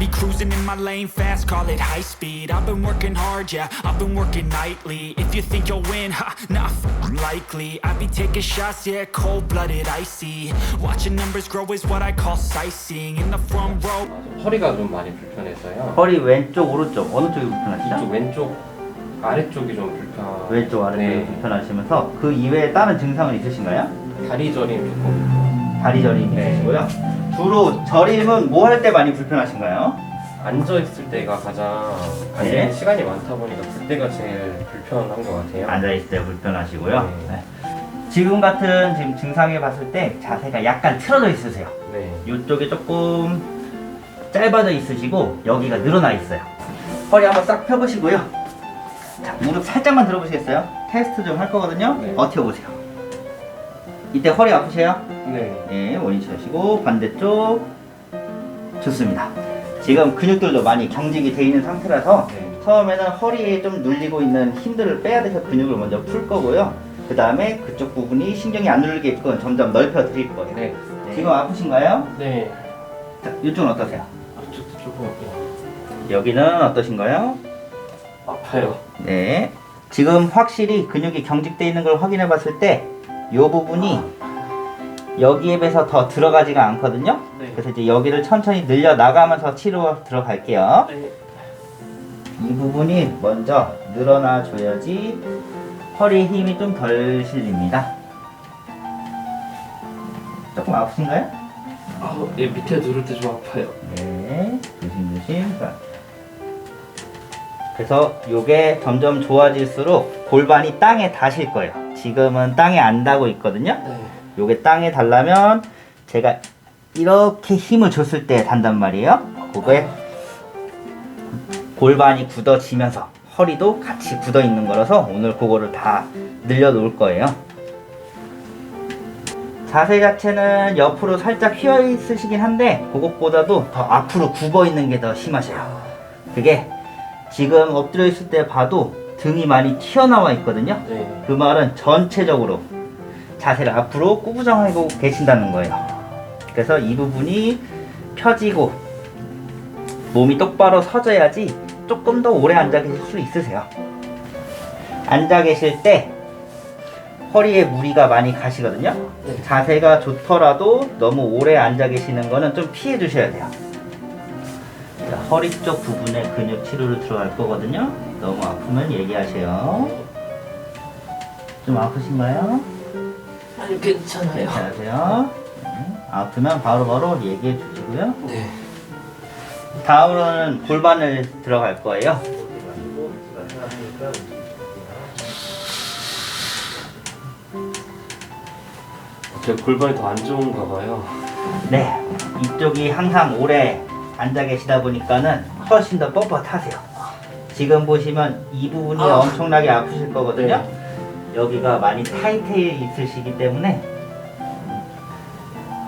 my lane fast, call it high speed. I've been working hard, yeah, I've been working nightly. If you think you'll win, ha, not f- likely. I be taking shots, yeah, cold blooded, icy. Watching numbers grow is what I call sightseeing. In the front row. 허리가 좀 많이 불편해서요. 허리 왼쪽 오른쪽 어느 쪽이 불편하시죠? 이쪽 왼쪽 아래쪽이 좀 불편. 왼쪽 아래쪽이 네. 불편하시면서 그 이외에 다른 증상은 있으신가요? 다리 저림 조금 다리 저림 네. 있으시고요. 주로 저림은 뭐 할 때 많이 불편하신가요? 앉아 있을 때가 가장 네. 시간이 많다 보니까 그때가 제일 불편한 것 같아요. 앉아 있을 때 불편하시고요. 네. 네. 지금 같은 지금 증상에 봤을 때 자세가 약간 틀어져 있으세요. 네. 이쪽이 조금 짧아져 있으시고 여기가 늘어나 있어요. 허리 한번 싹 펴보시고요. 자, 무릎 살짝만 들어보시겠어요? 테스트 좀 할 거거든요. 네. 버텨보세요. 이때 허리 아프세요? 네. 네, 원위 쳐시고 반대쪽 좋습니다. 지금 근육들도 많이 경직이 돼 있는 상태라서 네. 처음에는 허리에 좀 눌리고 있는 힘들을 빼야 돼서 근육을 먼저 풀 거고요. 그 다음에 그쪽 부분이 신경이 안 눌리게끔 점점 넓혀 드릴 거예요. 네. 지금 아프신가요? 네. 자, 이쪽은 어떠세요? 앞쪽도 조금 여기는 어떠신가요? 아파요. 네. 지금 확실히 근육이 경직되어 있는 걸 확인해 봤을 때 이 부분이 여기에 비해서 더 들어가지가 않거든요. 네. 그래서 이제 여기를 천천히 늘려 나가면서 치료 들어갈게요. 네. 이 부분이 먼저 늘어나 줘야지 허리에 힘이 좀 덜 실립니다. 조금 아프신가요? 아, 예, 밑에 누를 때 좀 아파요. 네, 조심조심. 자. 그래서 요게 점점 좋아질수록 골반이 땅에 닿으실 거예요. 지금은 땅에 안 닿고 있거든요. 네. 요게 땅에 닿으면 제가 이렇게 힘을 줬을 때 닿단 말이에요. 그게 골반이 굳어지면서 허리도 같이 굳어 있는 거라서 오늘 그거를 다 늘려 놓을 거예요. 자세 자체는 옆으로 살짝 휘어 있으시긴 한데 그것보다도 더 앞으로 굽어 있는 게 더 심하셔요. 그게 지금 엎드려 있을 때 봐도 등이 많이 튀어나와 있거든요. 네. 그 말은 전체적으로 자세를 앞으로 꾸부정하고 계신다는 거예요. 그래서 이 부분이 펴지고 몸이 똑바로 서져야지 조금 더 오래 앉아 계실 수 있으세요. 앉아 계실 때 허리에 무리가 많이 가시거든요. 네. 자세가 좋더라도 너무 오래 앉아 계시는 거는 좀 피해 주셔야 돼요. 자, 허리 쪽 부분에 근육 치료를 들어갈 거거든요. 너무 아프면 얘기하세요. 좀 아프신가요? 아니, 괜찮아요. 괜찮으세요? 네. 아프면 바로바로 얘기해 주시고요. 네. 다음으로는 골반을 들어갈 거예요. 제 골반이 더 안 좋은가 봐요. 네, 이쪽이 항상 오래 앉아 계시다 보니까는 훨씬 더 뻣뻣하세요. 지금 보시면 이 부분이 아. 엄청나게 아프실 거거든요. 네. 여기가 많이 타이트해 있으시기 때문에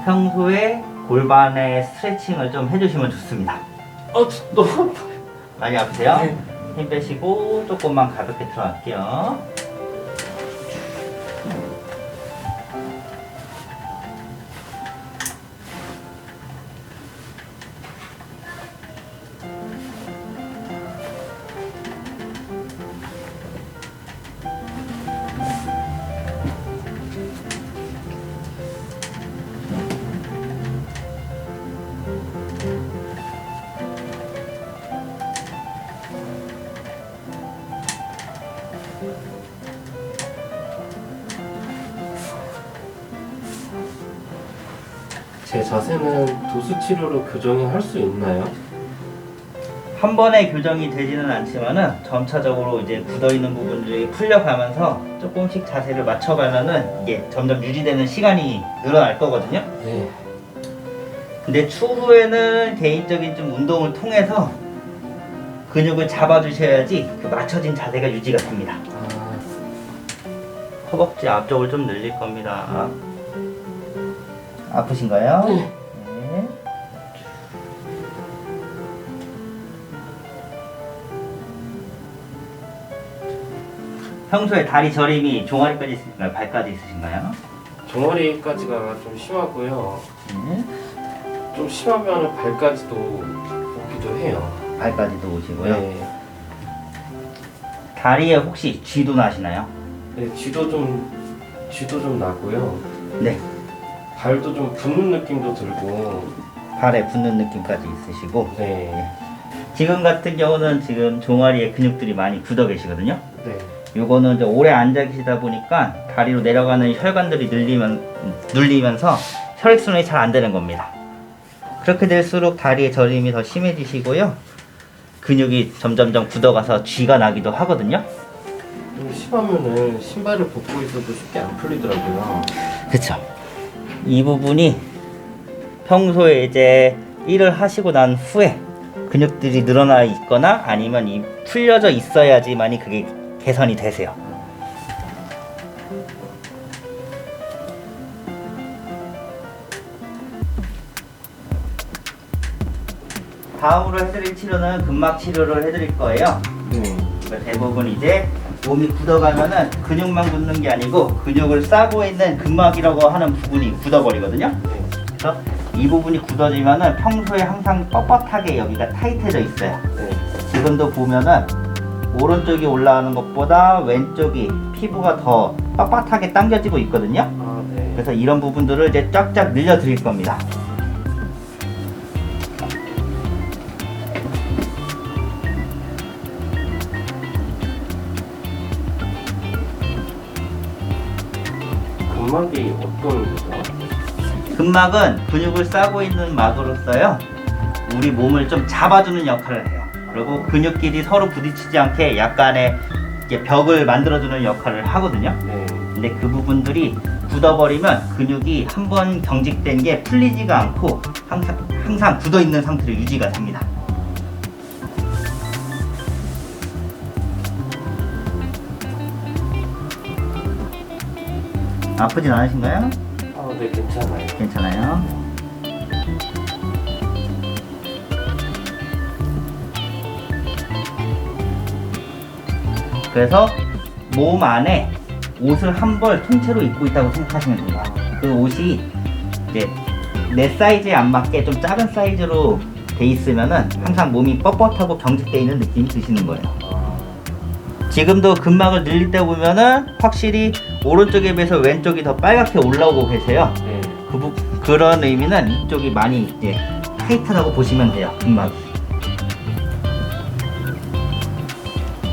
평소에 골반에 스트레칭을 좀 해주시면 좋습니다. 아, 저, 너무. 많이 아프세요? 네. 힘 빼시고 조금만 가볍게 들어갈게요. 자세는 도수 치료로 교정을 할수 있나요? 한 번에 교정이 되지는 않지만은 점차적으로 이제 굳어 있는 부분들이 풀려가면서 조금씩 자세를 맞춰가면은 이게 점점 유지되는 시간이 늘어날 거거든요. 네. 근데 추후에는 개인적인 좀 운동을 통해서 근육을 잡아주셔야지 그 맞춰진 자세가 유지가 됩니다. 아, 허벅지 앞쪽을 좀 늘릴 겁니다. 아프신가요? 네. 네. 평소에 다리 저림이 종아리까지 있으신가요? 발까지 있으신가요? 종아리까지가 좀 심하고요. 네. 좀 심하면 발까지도 오기도 해요. 발까지도 오시고요. 네. 다리에 혹시 쥐도 나시나요? 네, 쥐도 좀 쥐도 좀 나고요. 네. 발도 좀 붓는 느낌도 들고. 발에 붙는 느낌까지 있으시고 네. 지금 같은 경우는 지금 종아리에 근육들이 많이 굳어 계시거든요. 네. 요거는 이제 오래 앉아 계시다 보니까 다리로 내려가는 혈관들이 늘리면, 눌리면서 혈액순환이 잘 안 되는 겁니다. 그렇게 될수록 다리의 저림이 더 심해지시고요. 근육이 점점점 굳어가서 쥐가 나기도 하거든요. 좀 심하면은 신발을 벗고 있어도 쉽게 안 풀리더라고요. 그쵸. 이 부분이 평소에 이제 일을 하시고 난 후에 근육들이 늘어나 있거나 아니면 이 풀려져 있어야지만이 그게 개선이 되세요. 다음으로 해드릴 치료는 근막 치료를 해드릴 거예요. 네. 그러니까 대부분 이제 몸이 굳어가면은 근육만 굳는 게 아니고 근육을 싸고 있는 근막이라고 하는 부분이 굳어버리거든요. 네. 그래서 이 부분이 굳어지면은 평소에 항상 뻣뻣하게 여기가 타이트해져 있어요. 네. 지금도 보면은 오른쪽이 올라가는 것보다 왼쪽이 피부가 더 빳빳하게 당겨지고 있거든요. 아, 네. 그래서 이런 부분들을 이제 쫙쫙 늘려 드릴 겁니다. 근막이 어떤 거죠? 근막은 근육을 싸고 있는 막으로서요. 우리 몸을 좀 잡아주는 역할을 해요. 그리고 근육끼리 서로 부딪히지 않게 약간의 벽을 만들어주는 역할을 하거든요. 네. 근데 그 부분들이 굳어버리면 근육이 한 번 경직된 게 풀리지가 않고 항상, 항상 굳어 있는 상태로 유지가 됩니다. 아프진 않으신가요? 아, 네, 괜찮아요. 괜찮아요. 그래서 몸 안에 옷을 한 벌 통째로 입고 있다고 생각하시면 됩니다. 그 옷이 이제 내 사이즈에 안 맞게 좀 작은 사이즈로 돼 있으면은 항상 몸이 뻣뻣하고 경직돼 있는 느낌이 드시는 거예요. 아, 지금도 근막을 늘릴 때 보면은 확실히 오른쪽에 비해서 왼쪽이 더 빨갛게 올라오고 계세요. 네. 그 부, 그런 의미는 이쪽이 많이 이제 타이트하다고 보시면 돼요. 근막이.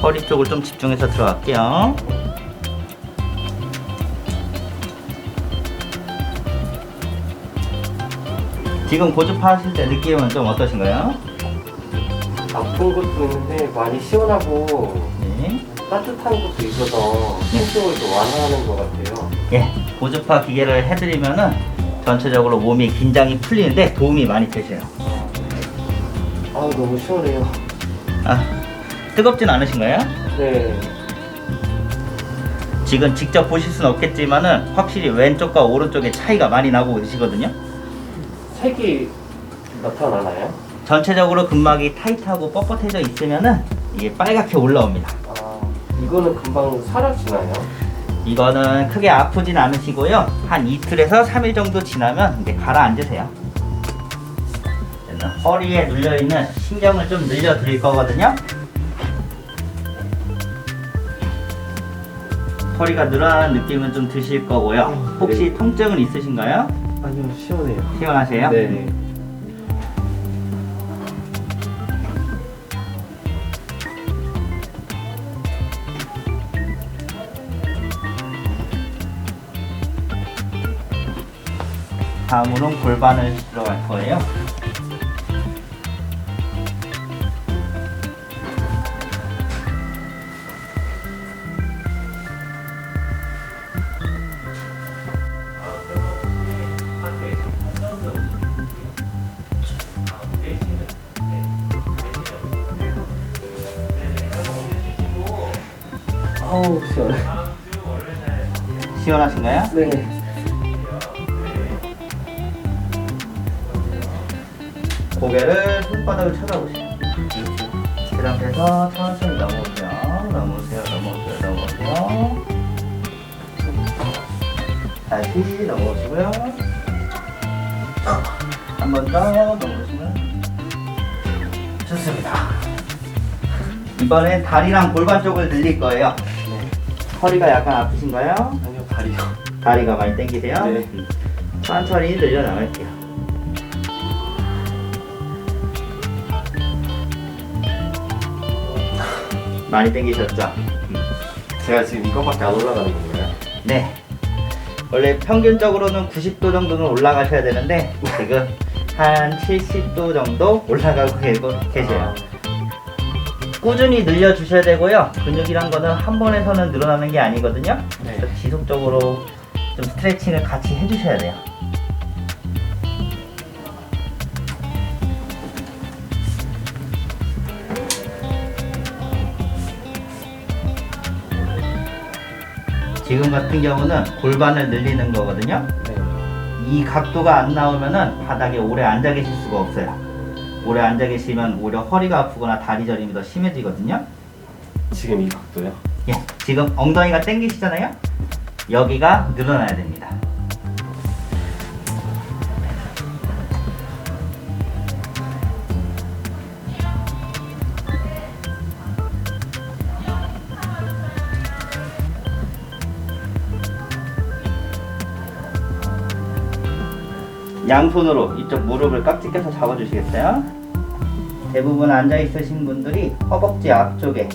허리 쪽을 좀 집중해서 들어갈게요. 지금 고집하실 때 느낌은 좀 어떠신가요? 아픈 것도 있는데 많이 시원하고 네. 따뜻한 것도 있어서 통증을 좀 완화하는 것 같아요. 예, 고주파 기계를 해드리면은 전체적으로 몸이 긴장이 풀리는데 도움이 많이 되세요. 아, 너무 시원해요. 아, 뜨겁진 않으신가요? 네. 지금 직접 보실 수는 없겠지만은 확실히 왼쪽과 오른쪽의 차이가 많이 나고 계시거든요. 색이 나타나나요? 전체적으로 근막이 타이트하고 뻣뻣해져 있으면은 이게 빨갛게 올라옵니다. 아, 이거는 금방 사라지나요? 이거는 크게 아프진 않으시고요. 한 이틀에서 3일 정도 지나면 이제 가라앉으세요. 허리에 눌려있는 신경을 좀 늘려 드릴 거거든요. 허리가 늘어나는 느낌은 좀 드실 거고요. 혹시 통증은 있으신가요? 아니요, 시원해요. 시원하세요? 네. 다음으로는 골반을 들어갈 거예요. 아우, 시원해. 시원하신가요? 네. 고개를 손바닥을 쳐다보세요. 그 상태에서 천천히 넘어오세요. 넘어오세요. 넘어오세요. 넘어오세요. 다시 넘어오시고요. 한 번 더 넘어오시면 쭉 좋습니다. 이번엔 다리랑 골반 쪽을 늘릴 거예요. 네. 허리가 약간 아프신가요? 아니요 다리요. 다리가 많이 당기세요? 네. 음. 천천히 늘려 나갈게요. 많이 당기셨죠? 제가 지금 이것밖에 안 올라가는 건가요? 네. 원래 평균적으로는 90도 정도는 올라가셔야 되는데 지금 한 70도 정도 올라가고 계고- 계세요. 꾸준히 늘려주셔야 되고요. 근육이란 거는 한 번에서는 늘어나는 게 아니거든요. 네. 그래서 지속적으로 좀 스트레칭을 같이 해주셔야 돼요. 지금 같은 경우는 골반을 늘리는 거거든요. 네. 이 각도가 안 나오면은 바닥에 오래 앉아 계실 수가 없어요. 오래 앉아 계시면 오히려 허리가 아프거나 다리 저림이 더 심해지거든요. 지금 이 각도요? 예, 지금 엉덩이가 당기시잖아요. 여기가 늘어나야 됩니다. 양손으로 이쪽 무릎을 깍지 껴서 잡아주시겠어요? 대부분 앉아 있으신 분들이 허벅지 앞쪽에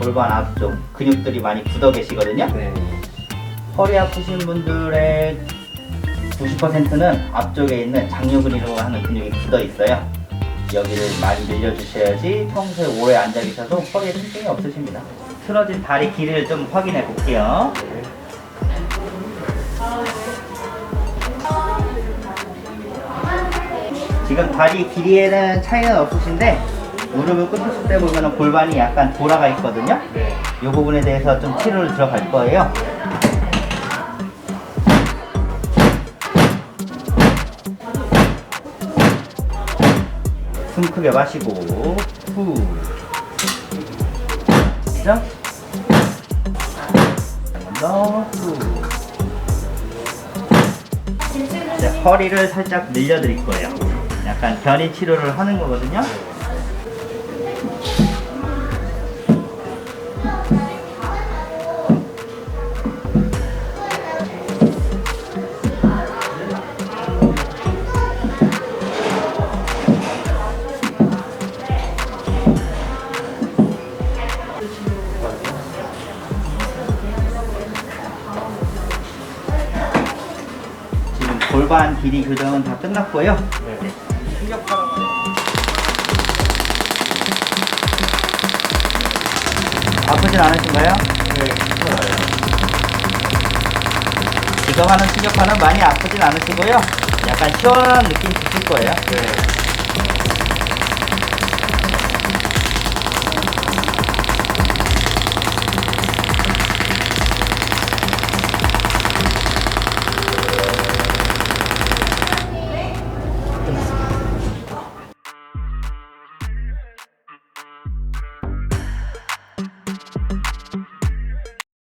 골반 앞쪽 근육들이 많이 굳어 계시거든요. 네. 허리 아프신 분들의 90%는 앞쪽에 있는 장요근이라고 하는 근육이 굳어 있어요. 여기를 많이 늘려주셔야지 평소에 오래 앉아 계셔도 허리에 통증이 없으십니다. 틀어진 다리 길이를 좀 확인해 볼게요. 지금 다리 길이에는 차이는 없으신데 무릎을 꿇으실 때 보면 골반이 약간 돌아가 있거든요. 네. 이 부분에 대해서 좀 치료를 들어갈 거예요. 숨 크게 마시고 후 시작 한번더 후 허리를 살짝 늘려 드릴 거예요. 약간 견인 치료를 하는 거거든요. 골반 길이 교정은 다 끝났고요. 아프진 않으신가요? 네. 괜찮아요. 지금 하는 충격파는 많이 아프진 않으시고요. 약간 시원한 느낌 드실 거예요. 네.